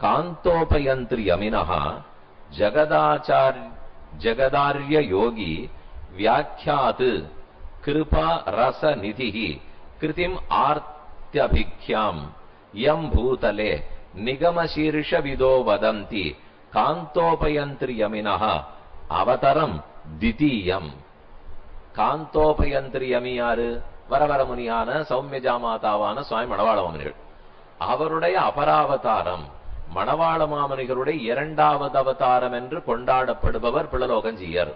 காந்தோபயந்திரியமினः ஜகதாச்சார் ஜகதார்ய யோகி வியாக்கியாத் கிருபா ரச நிதிஹி கிருதிம் ஆர்த்தியபிக்யாம் யம் பூதலே நிகமசீர்ஷ விதோ வதந்தி காந்தோபயந்திரியமினः அவதரம் திதீயம் காந்தோபயந்திரியமி யாரு வரவர முனியான சௌமிய ஜாமாதாவான சுவாமி மணவாள மாமனிகள் அவருடைய அபராவதாரம் மணவாள மாமனிகளுடைய இரண்டாவது அவதாரம் என்று கொண்டாடப்படுபவர் பிளலோகஞ்சியர்.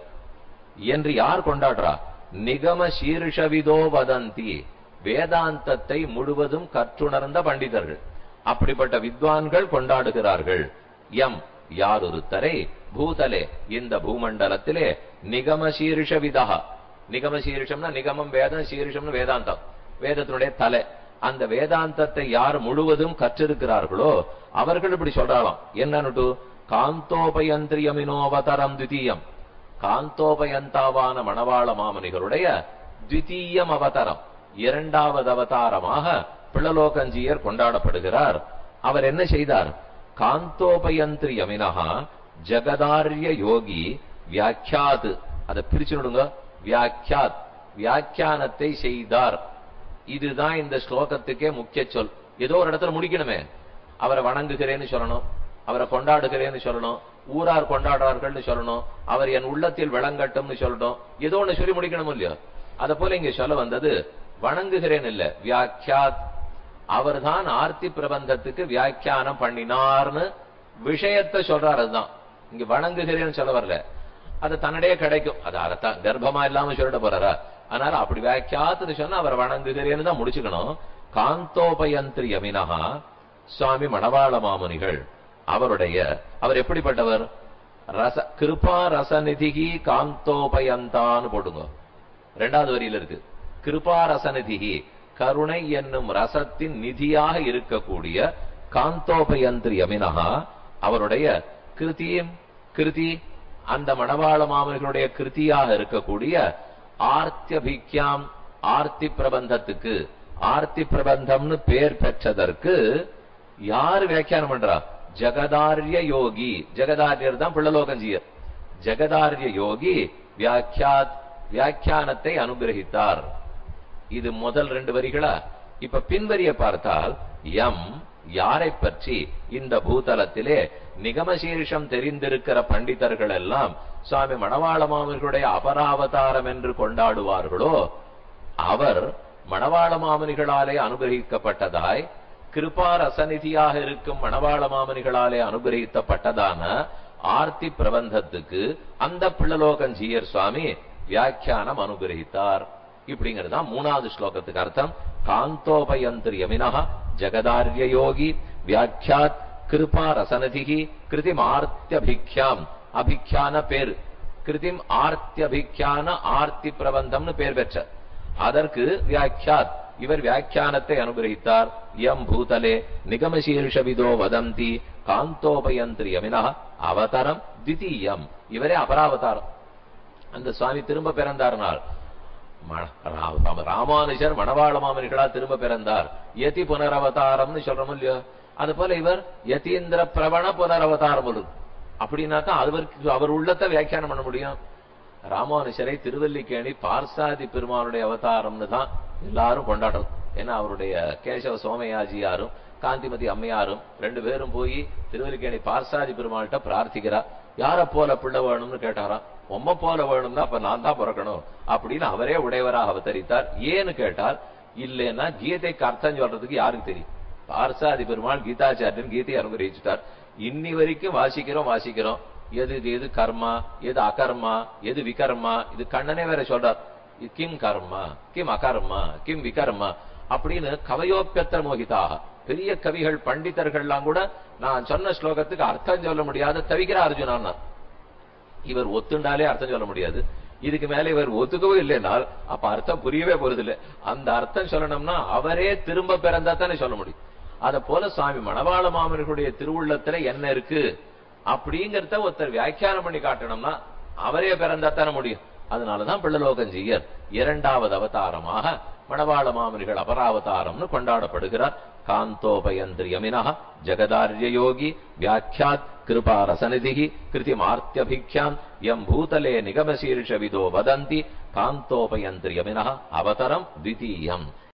என்று யார் கொண்டாடுறா? நிகம சீர்ஷவிதோ வதந்தி. வேதாந்தத்தை முழுவதும் கற்றுணர்ந்த பண்டிதர்கள். அப்படிப்பட்ட வித்வான்கள் கொண்டாடுகிறார்கள். எம் யாரொருத்தரை? பூதலே. இந்த பூமண்டலத்திலே நிகம சீர்ஷவிதா நிகம சீர்ஷம்னா நிகமம் வேதம் சீர்ஷம்னு வேதாந்தம். வேதத்தினுடைய தலை. அந்த வேதாந்தத்தை யார் முழுவதும் கற்றிருக்கிறார்களோ அவர்கள் இப்படி சொல்றாளாம். என்னன்னு காந்தோபயந்திரியமினோவதரம் தித்தீயம் காந்தோபயந்தாவான மணவாள மாமனிகளுடைய த்விதீயம் அவதாரம் இரண்டாவது அவதாரமாக பிளலோகஞ்சியர் கொண்டாடப்படுகிறார். அவர் என்ன செய்தார்? காந்தோபயந்திரியமினஹா ஜகதாரிய யோகி வியாக்கியாது. அதை பிரிச்சுடுங்க வியாக்கியாத். வியாக்கியானத்தை செய்தார். இதுதான் இந்த ஸ்லோகத்துக்கே முக்கிய சொல். ஏதோ ஒரு இடத்துல முடிக்கணுமே. அவரை வணங்குகிறேன்னு சொல்லணும். அவரை கொண்டாடுகிறேன்னு சொல்லணும். ஊரார் கொண்டாடுறார்கள்னு சொல்லணும். அவர் என் உள்ளத்தில் விளங்கட்டும்னு சொல்லணும் ஏதோ ஒண்ணு சொல்லி முடிக்கணும் இல்லையோ? அத போல இங்க சொல்ல வந்தது வணங்குகிறேன் இல்ல வியாக்கியாத். அவர்தான் ஆர்த்தி பிரபந்தத்துக்கு வியாக்கியானம் பண்ணினார்னு விஷயத்தை சொல்றாரு அதுதான். இங்க வணங்குகிறேன்னு சொல்ல வரல. அது தன்னடையே கிடைக்கும். அது அர்த்தம் கர்ப்பமா இல்லாம சொல்லிட்டு போறாரா? அதனால அப்படி வியாக்கியாத்துன்னு சொன்னா அவர் வணங்குகிறேன்னு தான் முடிச்சுக்கணும். காந்தோபயந்திரியமினஹா சுவாமி மணவாள மாமுனிகள் அவருடைய அவர் எப்படிப்பட்டவர்? ரச கிருபா ரசநிதிகி காந்தோபயந்தான்னு போடுங்க ரெண்டாவது வரியில இருக்கு. கிருபா ரசநிதிகி கருணை என்னும் ரசத்தின் நிதியாக இருக்கக்கூடிய காந்தோபயந்திரியமினஹா அவருடைய கிருதியும் கிருதி அந்த மணவாள மாமனிகளுடைய கிருதியாக இருக்கக்கூடிய ஆர்த்தியபிக்யாம் ஆர்த்தி பிரபந்தத்துக்கு ஆர்த்தி பிரபந்தம்னு பேர் பெற்றதற்கு யார் வியாக்கியானம் பண்றா? ஜெகதாரிய யோகி. ஜெகதாரியர் தான் பிள்ளலோகஞ்சியர் ஜெகதாரிய யோகி வியாக்கியாத் வியாக்கியானத்தை அனுகிரகித்தார். இது முதல் ரெண்டு வரிகளா? இப்ப பின்வரிய பார்த்தால் எம் யாரை பற்றி இந்த பூதலத்திலே நிகமசீர்ஷம் தெரிந்திருக்கிற பண்டிதர்கள் எல்லாம் சுவாமி மணவாள மாமனிகளுடைய அபராவதாரம் என்று கொண்டாடுவார்களோ அவர் மணவாள மாமனிகளாலே அனுகிரகிக்கப்பட்டதாய் கிருபா ரசநிதியாக இருக்கும் மணவாள மாமனிகளாலே அனுகிரகிக்கப்பட்டதான ஆர்த்தி பிரபந்தத்துக்கு அந்த பிள்ளலோகன் ஜீயர் சுவாமி வியாக்கியானம் அனுகிரகித்தார். இப்படிங்கிறது தான் மூணாவது ஸ்லோகத்துக்கு அர்த்தம். காந்தோபயந்திரியமினா ஜகதார்ய யோகி வியாக்கியாத் கிருபா ரசனதிகி கிருதிம் ஆர்த்தியபிக்யாம் அபிக்யான பேர் கிருதிம் ஆர்த்தியபிக்யான ஆர்த்தி பிரபந்தம்னு பேர் பெற்ற அதற்கு வியாக்கியாத் இவர் வியாக்கியானத்தை அனுகிரகித்தார்। எம் பூதலே நிகமசீர்ஷவிதோ வதந்தி காந்தோபயந்திரியமினா அவதரம் தித்தீயம் இவரே அபராவதாரம் அந்த சுவாமி திரும்ப பிறந்தார்னால் ம- ராமானுஜர் மணவாள மாமனிகளா திரும்ப பிறந்தார். யதி புனரவதாரம்னு சொல்றோம் இல்லையோ? அது போல இவர் யதீந்திர பிரவண புனரவதாரம் ஒரு அப்படின்னாக்கா அவருக்கு அவர் உள்ளத்தை வியாக்கியானம் பண்ண முடியும். ராமானுஜரை திருவல்லிக்கேணி பார்சாதி பெருமானுடைய அவதாரம்னு தான் எல்லாரும் கொண்டாடுறோம். ஏன்னா அவருடைய கேசவ சோமயாஜியாரும் காந்திமதி அம்மையாரும் ரெண்டு பேரும் போய் திருவல்லிக்கேணி பார்சாதி பெருமாள்கிட்ட பிரார்த்திக்கிறா. யாரை போல பிள்ளை வேணும்னு கேட்டாராம் உம்ம போல வேணும்னா அப்ப நான் தான் பிறக்கணும் அப்படின்னு அவரே உடையவராக அவதரித்தார். ஏன்னு கேட்டால் இல்லைன்னா கீதைக்கு அர்த்தம் சொல்றதுக்கு யாருக்கு தெரியும்? பார்சாதி பெருமாள் கீதாச்சாரியன் கீதையை அனுகிரகிச்சுட்டார். இன்னி வரைக்கும் வாசிக்கிறோம் வாசிக்கிறோம். எது இது எது கர்மா எது அகர்மா எது விகர்மா? இது கண்ணனே வேற சொல்றார். கிம் கர்மா கிம் அகர்மா கிம் விகர்மா அப்படின்னு கவயோப்பியத்தர் மோகிதாக பெரிய கவிகள் பண்டிதர்கள்லாம் கூட நான் சொன்ன ஸ்லோகத்துக்கு அர்த்தம் சொல்ல முடியாத தவிக்கிற அர்ஜுனான் இவர் ஒத்துண்டாலே அர்த்தம் சொல்ல முடியாது. இதுக்கு மேல இவர் ஒத்துக்கவும் இல்லைனால் அப்ப அர்த்தம் புரியவே போறது இல்ல அந்த அர்த்தம் சொல்லணும்னா அவரே திரும்ப பிறந்தா தானே சொல்ல முடியும். அத போல சுவாமி மணவாள மாமனிகளுடைய திருவுள்ளத்துல என்ன இருக்கு? அப்படிங்கறத ஒருத்தர் வியாக்கியானம் பண்ணி காட்டணும்னா அவரே பிறந்தா தானே முடியும். அதனாலதான் பிள்ளலோகஞ்சீயர் இரண்டாவது அவதாரமாக மணவாள மாமனிகள் அபராவதாரம்னு கொண்டாடப்படுகிறார். కాంతోపయంత్రియమిన జగదార్యయోగి వ్యాఖ్యాత్ కృపారసనిధి కృతిమార్త్యభిఖ్యాన్ యం భూతలే నిగమశీర్షవిదో వదంతి కాంతోపయంత్రియమిన అవతరం ద్వితీయం